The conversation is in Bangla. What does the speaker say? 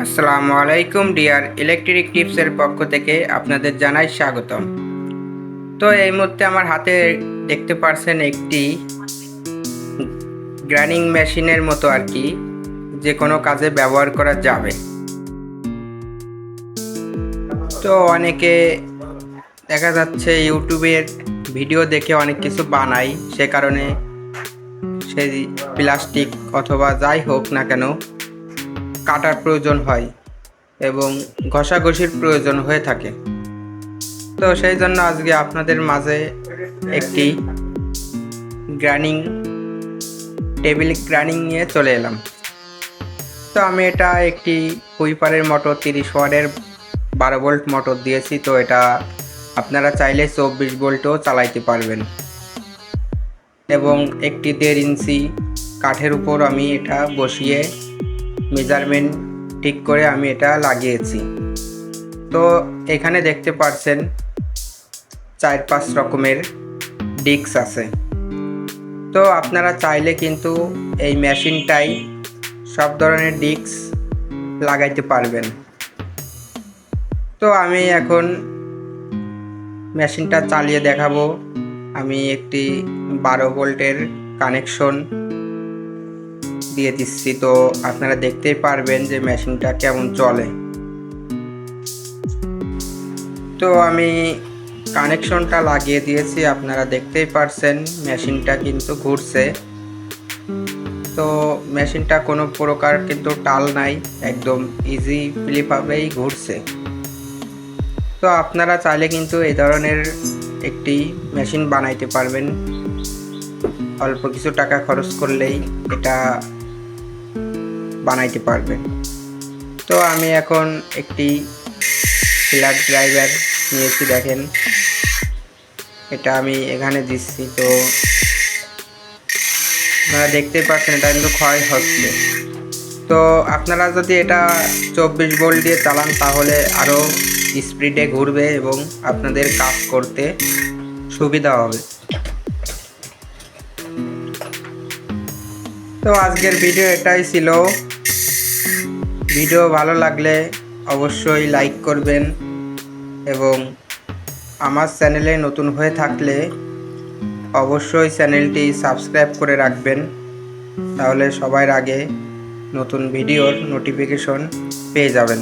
আসসালামু আলাইকুম ডিয়ার ইলেকট্রিক টিপসের পক্ষ থেকে আপনাদের জানাই স্বাগতম। তো এই মুহূর্তে আমার হাতে দেখতে পারছেন একটি গ্রাইন্ডিং মেশিনের মতো আর কি, যে কোনো কাজে ব্যবহার করা যাবে। তো অনেকে দেখা যাচ্ছে ইউটিউবের ভিডিও দেখে অনেক কিছু বানাই সে কারণে সেই প্লাস্টিক অথবা যাই হোক না কেন কাটার প্রয়োজন হয় এবং ঘষাঘষির প্রয়োজন হয়ে থাকে। তো সেই জন্য আজকে আপনাদের মাঝে একটি গ্রাইন্ডিং টেবিল গ্রাইন্ডিং নিয়ে চলে এলাম। তো আমি এটা একটি কুইপারের মোটর তিরিশ ওয়ার্ডের বারো ভোল্ট মোটর দিয়েছি, তো এটা আপনারা চাইলে চব্বিশ ভোল্টও চালাইতে পারবেন। এবং একটি দেড় ইঞ্চি কাঠের উপর আমি এটা বসিয়ে মেজারমেন্ট ঠিক করে আমি এটা লাগিয়েছি। তো এখানে দেখতে পাচ্ছেন চার পাঁচ রকমের ডিস্ক আছে। তো আপনারা চাইলে কিন্তু এই মেশিনটাই সব ধরনের ডিস্ক লাগাইতে পারবেন। তো আমি এখন মেশিনটা চালিয়ে দেখাবো। আমি একটি বারো ভোল্টের কানেকশন দিয়ে দিচ্ছি। তো আপনারা দেখতেই পারবেন যে মেশিনটা কেমন চলে। তো আমি কানেকশনটা লাগিয়ে দিয়েছি, আপনারা দেখতেই পারছেন মেশিনটা কিন্তু ঘুরছে। তো মেশিনটা কোনো প্রকার কিন্তু টাল নাই, একদম ইজি ফ্লিপভাবেই ঘুরছে। তো আপনারা চাইলে কিন্তু এই ধরনের একটি মেশিন বানাইতে পারবেন। অল্প কিছু টাকা খরচ করলেই এটা বানাইতে পারবেন তো আমি এখন একটি ফ্ল্যাট ড্রাইভার নিয়েছি, দেখেন। এটা আমি এখানে দিচ্ছি, তো আপনারা দেখতেই পাচ্ছেন, এটা কিন্তু ক্ষয় হচ্ছে। তো আপনারা যদি এটা চব্বিশ ভোল্ট দিয়ে চালান, তাহলে আরও স্পিডে ঘুরবে এবং আপনাদের কাজ করতে সুবিধা হবে। তো আজকের ভিডিও এটাই ছিল। ভিডিও ভালো লাগলে অবশ্যই লাইক করবেন এবং আমার চ্যানেলে নতুন হয়ে থাকলে অবশ্যই চ্যানেলটি সাবস্ক্রাইব করে রাখবেন। তাহলে সবার আগে নতুন ভিডিওর নোটিফিকেশন পেয়ে যাবেন।